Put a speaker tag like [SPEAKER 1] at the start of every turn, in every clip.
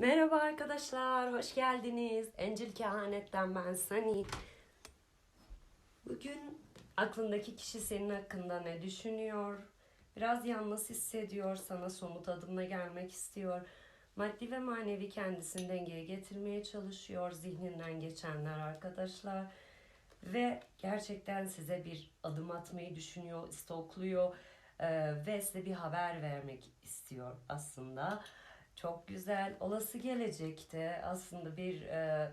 [SPEAKER 1] Merhaba arkadaşlar, hoş geldiniz. Encil Kehanet'ten ben Sani. Bugün aklındaki kişi senin hakkında ne düşünüyor? Biraz yalnız hissediyor, sana somut adımla gelmek istiyor. Maddi ve manevi kendisini dengeye getirmeye çalışıyor zihninden geçenler arkadaşlar. Ve gerçekten size bir adım atmayı düşünüyor, istokluyor e, ve size bir haber vermek istiyor aslında. Çok güzel. Olası gelecekte aslında bir e,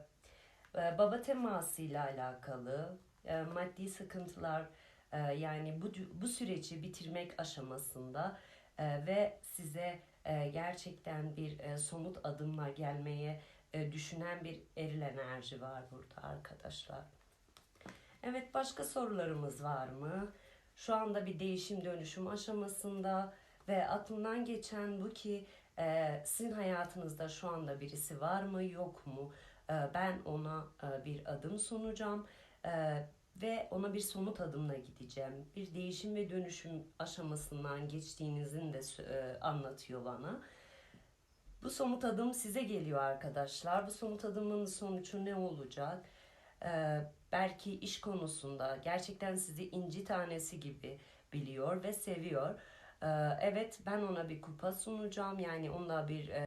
[SPEAKER 1] e, baba temasıyla alakalı e, maddi sıkıntılar e, yani bu bu süreci bitirmek aşamasında e, ve size e, gerçekten bir e, somut adımla gelmeye e, düşünen bir eril enerji var burada arkadaşlar. Evet başka sorularımız var mı? Şu anda bir değişim dönüşüm aşamasında ve aklından geçen bu ki e, sizin hayatınızda şu anda birisi var mı yok mu? E, ben ona e, bir adım sunacağım e, ve ona bir somut adımla gideceğim. Bir değişim ve dönüşüm aşamasından geçtiğinizin de e, anlatıyor bana. Bu somut adım size geliyor arkadaşlar. Bu somut adımın sonucu ne olacak? Ee, belki iş konusunda gerçekten sizi inci tanesi gibi biliyor ve seviyor. Ee, evet ben ona bir kupa sunacağım. Yani onunla bir e,